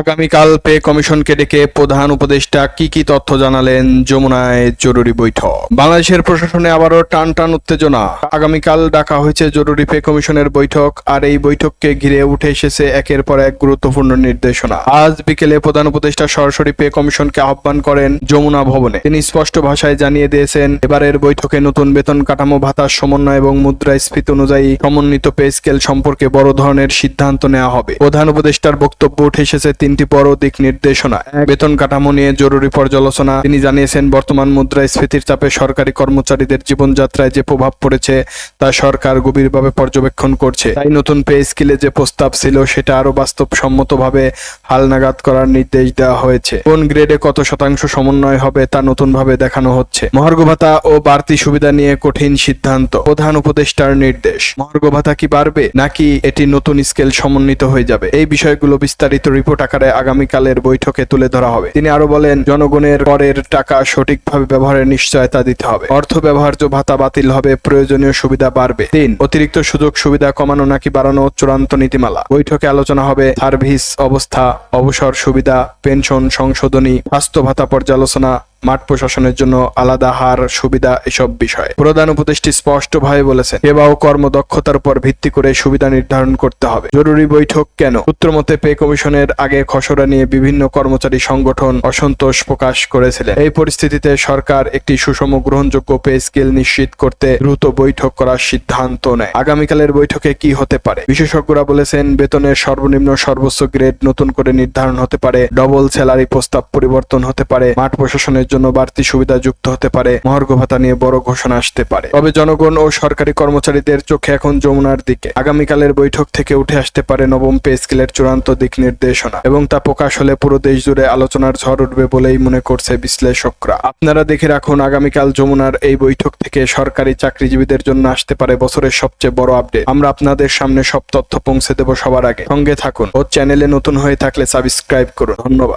আগামীকাল পে কমিশনকে ডেকে প্রধান উপদেষ্টা কি কি তথ্য জানালেন যমুনায় জরুরি বৈঠক। বাংলাদেশের প্রশাসনে আবারও টান টান উত্তেজনা। আগামীকাল ডাকা হয়েছে জরুরি পে কমিশনের বৈঠক, আর এই বৈঠককে ঘিরে উঠে এসেছে একের পর এক গুরুত্বপূর্ণ নির্দেশনা। আজ বিকেলে প্রধান উপদেষ্টা সরাসরি পে কমিশনকে আহ্বান করেন যমুনা ভবনে। তিনি স্পষ্ট ভাষায় জানিয়ে দিয়েছেন, এবারের বৈঠকে নতুন বেতন কাঠামো ভাতার সমন্বয় এবং মুদ্রাস্ফীতি অনুযায়ী সমন্বিত পে স্কেল সম্পর্কে বড় ধরনের সিদ্ধান্ত নেওয়া হবে। প্রধান উপদেষ্টার বক্তব্য উঠে এসেছে তিনটি বড় দিক নির্দেশনা। এক, বেতন কাঠামো নিয়ে জরুরি পর্যালোচনা। তিনি জানিয়েছেন বর্তমান মুদ্রাস্ফীতির চাপে সরকারি কর্মচারীদের জীবনযাত্রায় যে প্রভাব পড়েছে তা সরকার গভীরভাবে পর্যবেক্ষণ করছে। তাই নতুন পে স্কেলে যে প্রস্তাব ছিল সেটা আরও বাস্তবসম্মতভাবে হালনাগাদ করার নির্দেশ দেওয়া হয়েছে। কোন গ্রেডে কত শতাংশ সমন্বয় হবে তা নতুনভাবে দেখানো হচ্ছে। মহার্ঘ ভাতা ও বাড়তি সুবিধা নিয়ে কঠিন সিদ্ধান্ত প্রধান উপদেষ্টার নির্দেশ। মহার্ঘ ভাতা কি বাড়বে নাকি এটি নতুন স্কেল সমন্বিত হয়ে যাবে? এই বিষয়গুলো বিস্তারিত রিপোর্ট আকারে আগামীকালের বৈঠকে তুলে ধরা হবে। তিনি আরও বলেন, জনগণের করের টাকা সঠিকভাবে ব্যবহারের নিশ্চয়তা দিতে হবে। অর্থ ব্যবহার্য ভাতা বাতিল হবে, প্রয়োজনীয় সুবিধা বাড়বে। তিন, অতিরিক্ত সুযোগ সুবিধা কমানো নাকি বাড়ানো চূড়ান্ত নীতিমালা? বৈঠকে আলোচনা হবে সার্ভিস, অবস্থা, অবসর সুবিধা, পেনশন, সংশোধনী, স্বাস্থ্য ভাতা পর্যালোচনা মাঠ প্রশাসনের জন্য আলাদা হার, সুবিধা এসব বিষয়ে। প্রধান উপদেষ্টি স্পষ্টভাবে বলেছেন সেবা ও কর্মদক্ষতার উপর ভিত্তি করে সুবিধা নির্ধারণ করতে হবে। জরুরি বৈঠক কেন? সূত্রমতে, পে কমিশনের আগে খসড়া নিয়ে বিভিন্ন কর্মচারী সংগঠন অসন্তোষ প্রকাশ করেছিলেন। এই পরিস্থিতিতে সরকার একটি সুষম গ্রহণযোগ্য পে স্কেল নিশ্চিত করতে দ্রুত বৈঠক করার সিদ্ধান্ত নেয়। আগামীকালের বৈঠকে কি হতে পারে? বিশেষজ্ঞরা বলেছেন, বেতনের সর্বনিম্ন সর্বোচ্চ গ্রেড নতুন করে নির্ধারণ হতে পারে, ডবল স্যালারি প্রস্তাব পরিবর্তন হতে পারে, মাঠ প্রশাসনের জন্য বাড়তি সুবিধা যুক্ত হতে পারে, মহার্ঘ ভাতা নিয়ে বড় ঘোষণা আসতে পারে। তবে জনগণ ও সরকারি কর্মচারীদের চোখে এখন যমুনার দিকে। আগামীকালের বৈঠক থেকে উঠে আসতে পারে নবম পে স্কেলের চূড়ান্ত দিক নির্দেশনা। এবং তা প্রকাশ হলে পুরো দেশ জুড়ে আলোচনার ঝড় উঠবে বলেই মনে করছে বিশ্লেষকরা। আপনারা দেখে রাখুন, আগামীকাল যমুনার এই বৈঠক থেকে সরকারি চাকরিজীবীদের জন্য আসতে পারে বছরের সবচেয়ে বড় আপডেট। আমরা আপনাদের সামনে সব তথ্য পৌঁছে দেব সবার আগে। সঙ্গে থাকুন ও চ্যানেলে নতুন হয়ে থাকলে সাবস্ক্রাইব করুন। ধন্যবাদ।